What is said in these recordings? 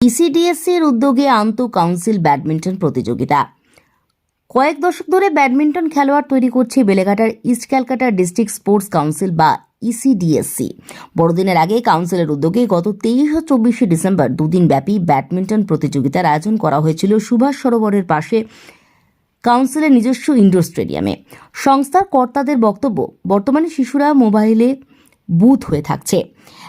ইসিডিএসসির উদ্যোগে আন্ত council badminton প্রতিযোগিতা। কয়েক দশক ধরে ব্যাডমিন্টন খেলোয়াড় তৈরি করছে বেলেঘাটার East Calcutta District Sports Council বা ইসিডিএসসি। বড়দিনের আগে কাউন্সিলের উদ্যোগে গত তেইশ ও চব্বিশে ডিসেম্বর দুদিন ব্যাপী ব্যাডমিন্টন প্রতিযোগিতার আয়োজন করা হয়েছিল সুভাষ সরোবরের পাশে কাউন্সিলের নিজস্ব ইনডোর স্টেডিয়ামে। সংস্থার কর্তাদের বক্তব্য, বর্তমানে শিশুরা মোবাইলে বুথ হয়ে থাকছে।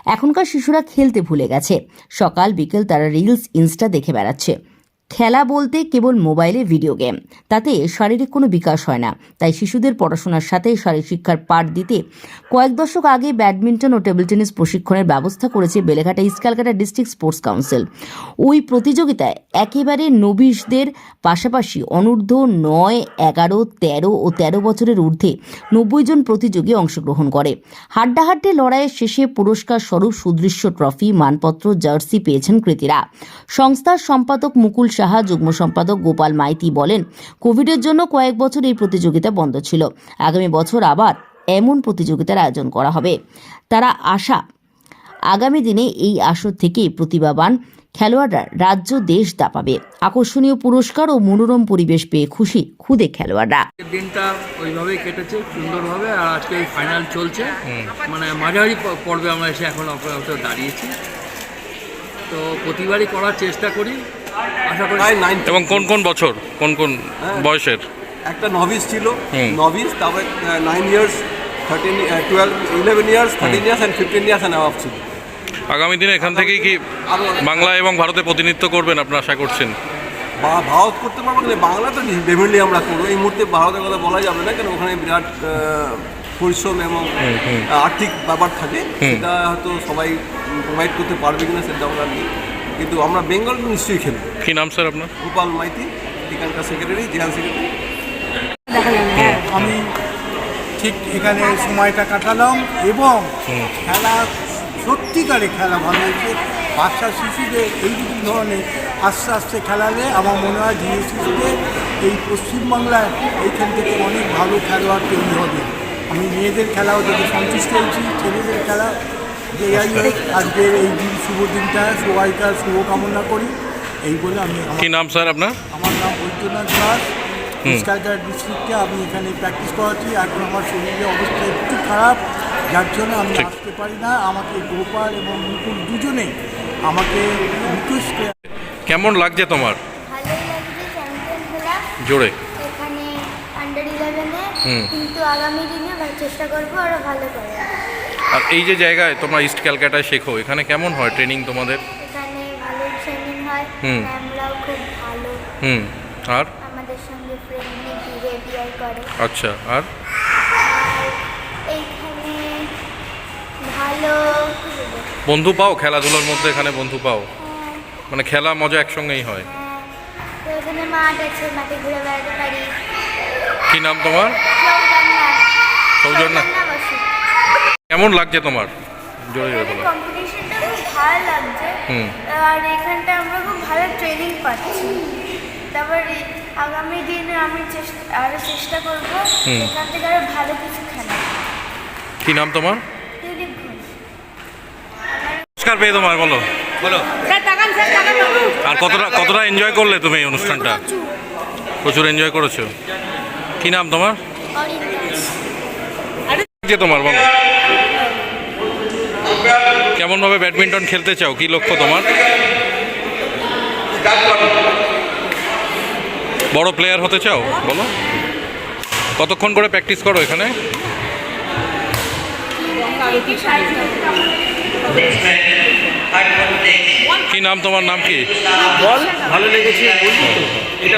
এখনকার শিশুরা খেলতে ভুলে গেছে। সকাল বিকেল তারা রিলস ইনস্টা দেখে বেড়াচ্ছে। খেলা বলতে কেবল মোবাইলে ভিডিও গেম। তাতে শারীরিক কোনো বিকাশ হয় না। তাই শিশুদের পড়াশোনার সাথে শারীরিক শিক্ষার পাঠ দিতে কয়েক দশক আগে ব্যাডমিন্টন ও টেবিল টেনিস প্রশিক্ষণের ব্যবস্থা করেছে Beleghata East District Sports Council. ওই প্রতিযোগিতায় একেবারে নবিশদের পাশাপাশি অনূর্ধ্ব নয়, এগারো, তেরো ও তেরো বছরের ঊর্ধ্বে নব্বই জন প্রতিযোগী অংশগ্রহণ করে। হাড্ডাহাড্ডি লড়াইয়ের শেষে পুরস্কার স্বরূপ সুদৃশ্য ট্রফি, মানপত্র, জার্সি পেয়েছেন কৃতীরা। সংস্থার সম্পাদক মুকুল সাহা যুগ্ম সম্পাদক গোপাল মাইতি বলেন, কোভিডের জন্য কয়েক বছর এই প্রতিযোগিতা বন্ধ ছিল। আগামী বছর আবার এমন প্রতিযোগিতার আয়োজন করা হবে। তারা আশা, আগামী দিনে এই আসর থেকে প্রতিভাবান খেলোয়াড়রা রাজ্য, দেশ দাপাবে। আকর্ষণীয় পুরস্কার ও মনোরম পরিবেশ পেয়ে খুশি খুদে খেলোয়াড়রা। দিনটা ওইভাবেই কেটেছে, সুন্দরভাবে, আর আজকে এই ফাইনাল চলছে। মানে প- পর্বে আমরা এসে এখন দাঁড়িয়েছি। তো প্রতিবারই করার চেষ্টা করি। এবং কোন কোন বছর? কোন কোন বয়সের? একটা নভিস ছিল। নভিস তারপরে nine years thirteen twelve eleven years thirteen years and fifteen years and above ছিল। আগামী দিনে এখান থেকেই কি বাংলা এবং ভারতে প্রতিনিধিত্ব করবেন আপনারা আশা করছেন? বা ভারত করতে পারব কিন্তু বাংলা তো ডেফিনেটলি আমরা করব। এই মুহূর্তে ভারতের কথা বলা যাবে না কেন ওখানে বিরাট পরিশ্রম এবং আর্থিক ব্যাপার থাকে সেটা হয়তো সবাই প্রোভাইড করতে পারবে কিনা সেটা আমরা নেই কিন্তু আমরা বেঙ্গল নিশ্চয়ই খেলব। কি নাম স্যার আপনার? গোপাল মাইতি এখানকার সেক্রেটারি জেনারেল সেক্রেটারি। আমি ঠিক এখানে সময়টা কাটালাম এবং খেলা সত্যিকারে খেলা ভালো হয়েছে। বাচ্চা শিশুদের এই দুটি ধরনের আস্তে আস্তে খেলালে আমার মনে হয় ধীরে শিশুদের এই পশ্চিমবাংলায় এইখান থেকে অনেক ভালো খেলোয়াড় তৈরি হবে। আমি মেয়েদের খেলাও দেখে সন্তুষ্ট হয়েছি ছেলেদের খেলা যে হোক আজকের এই দিন শুভ দিনটা সবাইকার শুভকামনা করি। এই বলে আমি আমার কি নাম স্যার আপনার? আমার নাম বৈদ্যনাথ দাস। ইস্কালকার ডিস্ট্রিক্টে আমি এখানে প্র্যাকটিস করাচ্ছি। এখন আমার শরীরের অবস্থা একটু খারাপ যার জন্য আমি আসতে পারি না। আমাকে গোপাল এবং মুকুল দুজনেই আমাকে রিকোয়েস্ট কেমন লাগছে তোমার? জোরে। এখানে আন্ডার ইলেভেনে কিন্তু আগামী দিনে চেষ্টা করব আরও ভালো করে আর এই যে জায়গায় তোমরা ইস্ট ক্যালকাটায় শেখো এখানে কেমন হয় ট্রেনিং তোমাদের? এখানে ভালো ট্রেনিং হয় হুম। ম্যামরাও খুব ভালো। হুম আর? আমাদের সঙ্গে ফ্রেন্ডলি বিহেভিয়ার করে। আচ্ছা আর? আর এইখানে ভালো বন্ধু পাও খেলাধুলার মধ্যে এখানে বন্ধু পাও? হ্যাঁ, মানে খেলা মজা একসঙ্গেই হয়? হ্যাঁ। তো এখানে মাঠ আছে মাঠে ঘুরে বেড়াতে পারি। কি নাম তোমার? সৌজন্যা কেমন লাগছে তোমার? জোরে জোরে বলো। কম্পিটিশনটা খুব ভালো লাগছে। হুম। আর এখানটা আমরা খুব ভালো ট্রেনিং পাচ্ছি। তারপর আগামী দিনে আমি চেষ্টা আরও চেষ্টা করব হুম। এখান থেকে আরও ভালো কিছু খেলা কি নাম তোমার? দিলীপ ঘোষ। পুরস্কার পেয়ে তোমার বলো। বলো। আর কতটা কতটা এনজয় করলে তুমি এই অনুষ্ঠানটা? প্রচুর। এনজয় করেছ। কি নাম তোমার? যে তোমার বলো। কেমন ভাবে ব্যাডমিন্টন খেলতে চাও? কি লক্ষ্য তোমার? বড় প্লেয়ার হতে চাও? বলো। কতক্ষণ করে প্র্যাকটিস করো এখানে? কি নাম তোমার? নাম কি? বল। ভালো লেগেছে তো?